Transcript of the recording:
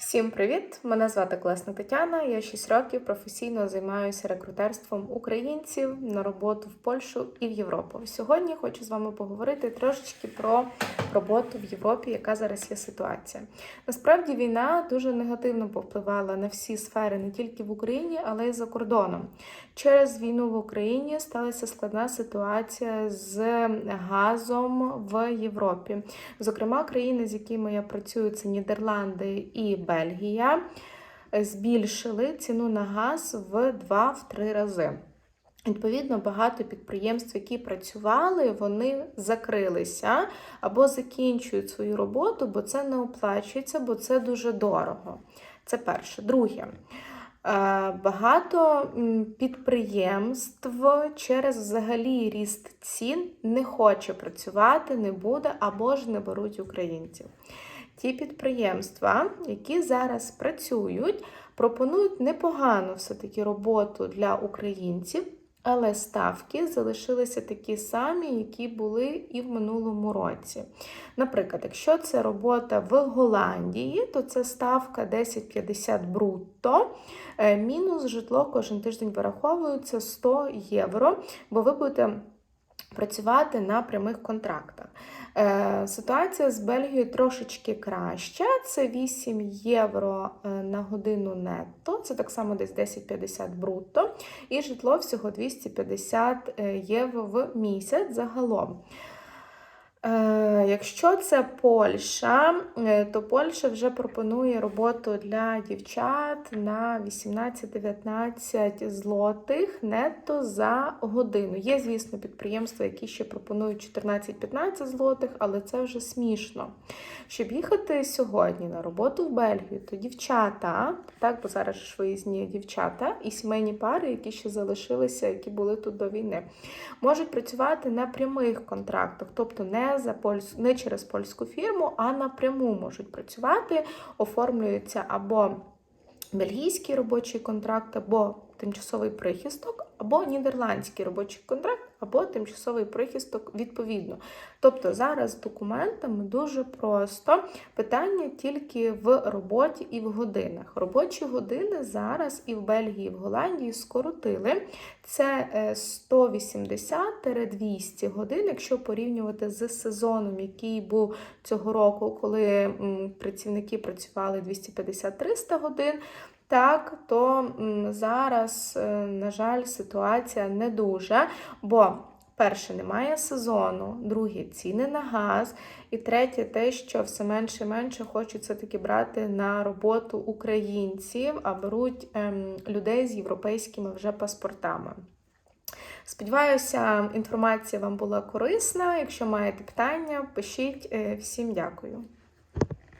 Всім привіт! Мене звати Класна Тетяна. Я 6 років професійно займаюся рекрутерством українців на роботу в Польщу і в Європу. Сьогодні хочу з вами поговорити трошечки про роботу в Європі, яка зараз є ситуація. Насправді війна дуже негативно повпливала на всі сфери не тільки в Україні, але й за кордоном. Через війну в Україні сталася складна ситуація з газом в Європі. Зокрема, країни, з якими я працюю, це Нідерланди і Бельгія, збільшили ціну на газ в 2-3 рази. Відповідно, багато підприємств, які працювали, вони закрилися або закінчують свою роботу, бо це не оплачується, бо це дуже дорого. Це перше. Друге. Багато підприємств через взагалі ріст цін не хоче працювати, не буде або ж не беруть українців. Ті підприємства, які зараз працюють, пропонують непогану все-таки роботу для українців, але ставки залишилися такі самі, які були і в минулому році. Наприклад, якщо це робота в Голландії, то це ставка 10,50 брутто, мінус житло кожен тиждень вираховується 100 євро, бо ви будете працювати на прямих контрактах. Ситуація з Бельгією трошечки краща. Це 8 євро на годину нетто, це так само десь 10,50 брутто, і житло всього 250 євро в місяць загалом. Якщо це Польща, то Польща вже пропонує роботу для дівчат на 18-19 злотих нетто за годину. Є, звісно, підприємства, які ще пропонують 14-15 злотих, але це вже смішно. Щоб їхати сьогодні на роботу в Бельгію, то дівчата, так, бо зараз ж виїзні дівчата і сімейні пари, які ще залишилися, які були тут до війни, можуть працювати на прямих контрактах, тобто не за польсь... не через польську фірму, а напряму можуть працювати, оформлюються або бельгійський робочий контракт, або тимчасовий прихисток, або нідерландський робочий контракт, або тимчасовий прихисток відповідно. Тобто зараз з документами дуже просто питання тільки в роботі і в годинах. Робочі години зараз і в Бельгії, і в Голландії скоротили. Це 180-200 годин, якщо порівнювати з сезоном, який був цього року, коли працівники працювали 250-300 годин. Так, то зараз, е, на жаль, ситуація не дуже. Бо, перше, немає сезону, друге ціни на газ, і третє, те, що все менше і менше хочуть все-таки брати на роботу українців, а беруть ем, людей з європейськими вже паспортами. Сподіваюся, інформація вам була корисна. Якщо маєте питання, пишіть. Е, всім дякую.